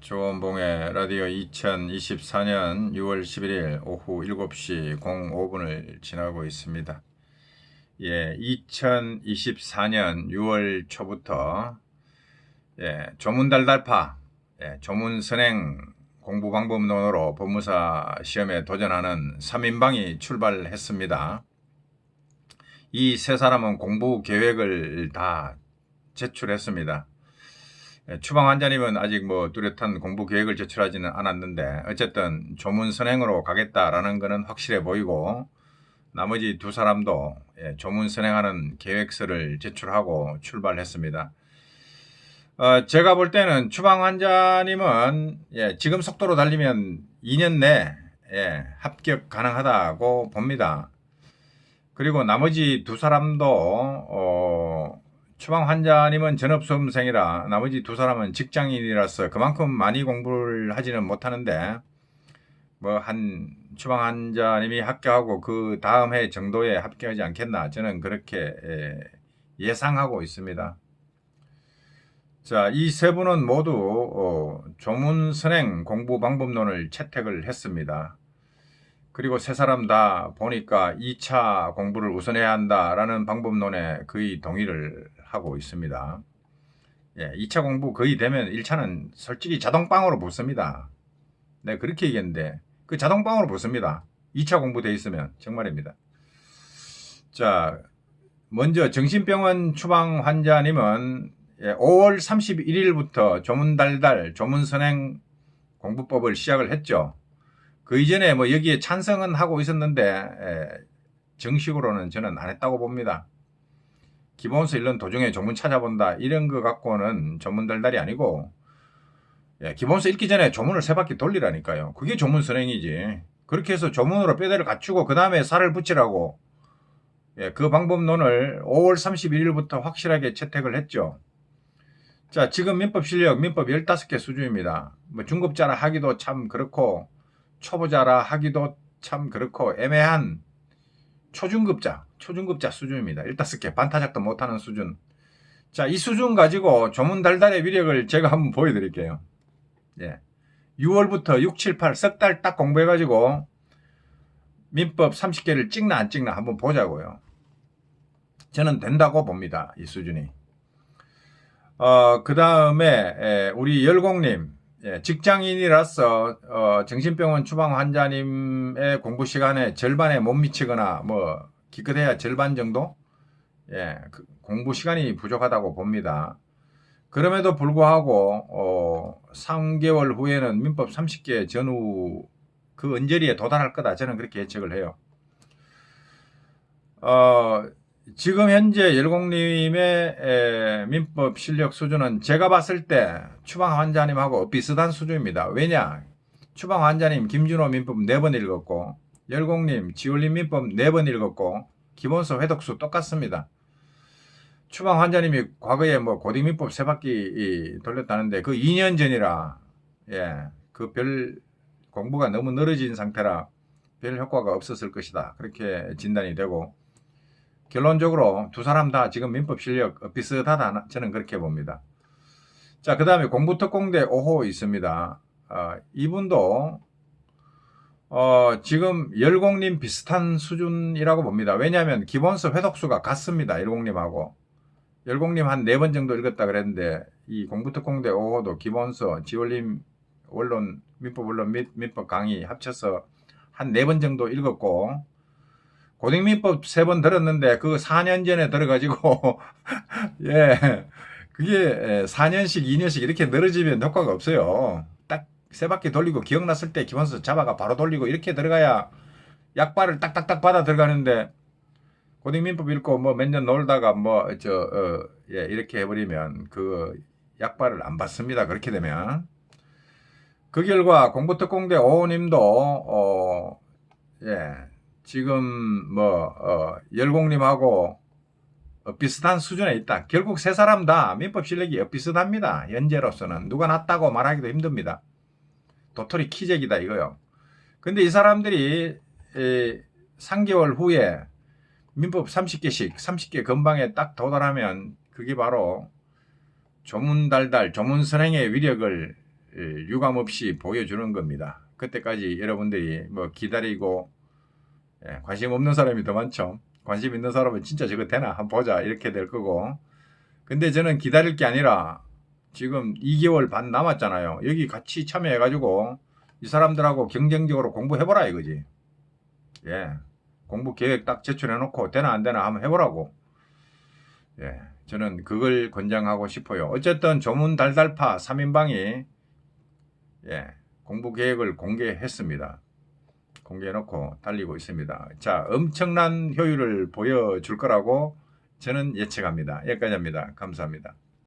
조원봉의 라디오 2024년 6월 11일 오후 7시 05분을 지나고 있습니다. 예, 2024년 6월 초부터 예, 조문달달파, 예, 조문선행 공부 방법론으로 법무사 시험에 도전하는 3인방이 출발했습니다. 이 세 사람은 공부 계획을 다 제출했습니다. 예, 추방 환자님은 아직 뭐 뚜렷한 공부 계획을 제출하지는 않았는데 어쨌든 조문 선행으로 가겠다라는 것은 확실해 보이고 나머지 두 사람도 예, 조문 선행하는 계획서를 제출하고 출발했습니다. 어, 제가 볼 때는 추방 환자님은 예, 지금 속도로 달리면 2년 내 예, 합격 가능하다고 봅니다. 그리고 나머지 두 사람도 어, 추방 환자님은 전업수험생이라 나머지 두 사람은 직장인이라서 그만큼 많이 공부를 하지는 못하는데 뭐 한 추방 환자님이 합격하고 그 다음 해 정도에 합격하지 않겠나 저는 그렇게 예, 예상하고 있습니다. 자, 이 세 분은 모두 어, 조문 선행 공부 방법론을 채택을 했습니다. 그리고 세 사람 다 보니까 2차 공부를 우선해야 한다라는 방법론에 거의 동의를 하고 있습니다. 예, 2차 공부 거의 되면 1차는 솔직히 자동방으로 붙습니다. 네, 그렇게 얘기했는데 그 자동방으로 붙습니다. 2차 공부 돼 있으면 정말입니다. 자, 먼저 정신병원 추방 환자님은 예, 5월 31일부터 조문달달 조문선행 공부법을 시작을 했죠. 그 이전에 뭐 여기에 찬성은 하고 있었는데 예, 정식으로는 저는 안 했다고 봅니다. 기본서 읽는 도중에 조문 찾아본다 이런 거 갖고는 조문달달이 아니고 예, 기본서 읽기 전에 조문을 세 바퀴 돌리라니까요. 그게 조문 선행이지. 그렇게 해서 조문으로 뼈대를 갖추고 그 다음에 살을 붙이라고 예, 그 방법론을 5월 31일부터 확실하게 채택을 했죠. 자, 지금 민법 실력, 민법 15개 수준입니다. 뭐 중급자라 하기도 참 그렇고, 초보자라 하기도 참 그렇고, 애매한 초중급자, 초중급자 수준입니다. 15개, 반타작도 못하는 수준. 자, 이 수준 가지고 조문 달달의 위력을 제가 한번 보여드릴게요. 예. 6월부터 6, 7, 8, 석 달 딱 공부해가지고, 민법 30개를 찍나 안 찍나 한번 보자고요. 저는 된다고 봅니다. 이 수준이. 어, 그 다음에, 우리 열공님, 예, 직장인이라서, 어, 정신병원 추방 환자님의 공부 시간에 절반에 못 미치거나, 뭐, 기껏해야 절반 정도? 예, 그 공부 시간이 부족하다고 봅니다. 그럼에도 불구하고, 어, 3개월 후에는 민법 30개 전후 그 언저리에 도달할 거다. 저는 그렇게 예측을 해요. 어, 지금 현재 열공님의 민법 실력 수준은 제가 봤을 때 추방 환자님하고 비슷한 수준입니다. 왜냐? 추방 환자님 김준호 민법 4번 읽었고 열공님 지올린 민법 4번 읽었고 기본서 회독수 똑같습니다. 추방 환자님이 과거에 뭐 고딩민법 세 바퀴 돌렸다는데 그 2년 전이라 예, 그 별 공부가 너무 늘어진 상태라 별 효과가 없었을 것이다. 그렇게 진단이 되고 결론적으로 두 사람 다 지금 민법 실력 비슷하다 저는 그렇게 봅니다. 자, 그 다음에 공부특공대 5호 있습니다. 어, 이분도 어, 지금 열공님 비슷한 수준이라고 봅니다. 왜냐하면 기본서 회독수가 같습니다. 열공님하고. 열공님 한 네 번 정도 읽었다 그랬는데 이 공부특공대 5호도 기본서, 지원림 원론, 민법 원론 및 민법 강의 합쳐서 한 네 번 정도 읽었고 고등민법 세 번 들었는데 그 4년 전에 들어가지고 예 그게 4년씩 2년씩 이렇게 늘어지면 효과가 없어요. 딱 세 바퀴 돌리고 기억났을 때 기본서 잡아가 바로 돌리고 이렇게 들어가야 약발을 딱딱딱 받아 들어가는데 고등민법 읽고 뭐 몇 년 놀다가 뭐저 어, 예, 이렇게 해버리면 그 약발을 안 받습니다. 그렇게 되면 그 결과 공부특공대 오호님도 어, 예. 지금 뭐 어, 열공님하고 어, 비슷한 수준에 있다. 결국 세 사람 다 민법 실력이 비슷합니다. 현재로서는 누가 낫다고 말하기도 힘듭니다. 도토리 키재기다 이거요. 근데 이 사람들이 에, 3개월 후에 민법 30개씩 30개 건방에 딱 도달하면 그게 바로 조문달달 조문선행의 위력을 유감 없이 보여주는 겁니다. 그때까지 여러분들이 뭐 기다리고 예, 관심 없는 사람이 더 많죠. 관심 있는 사람은 진짜 저거 되나 한번 보자 이렇게 될 거고 근데 저는 기다릴 게 아니라 지금 2개월 반 남았잖아요. 여기 같이 참여해가지고 이 사람들하고 경쟁적으로 공부해보라 이거지. 예. 공부 계획 딱 제출해놓고 되나 안 되나 한번 해보라고. 예. 저는 그걸 권장하고 싶어요. 어쨌든 조문 달달파 3인방이 예. 공부 계획을 공개했습니다. 공개해놓고 달리고 있습니다. 자, 엄청난 효율을 보여줄 거라고 저는 예측합니다. 여기까지입니다. 감사합니다.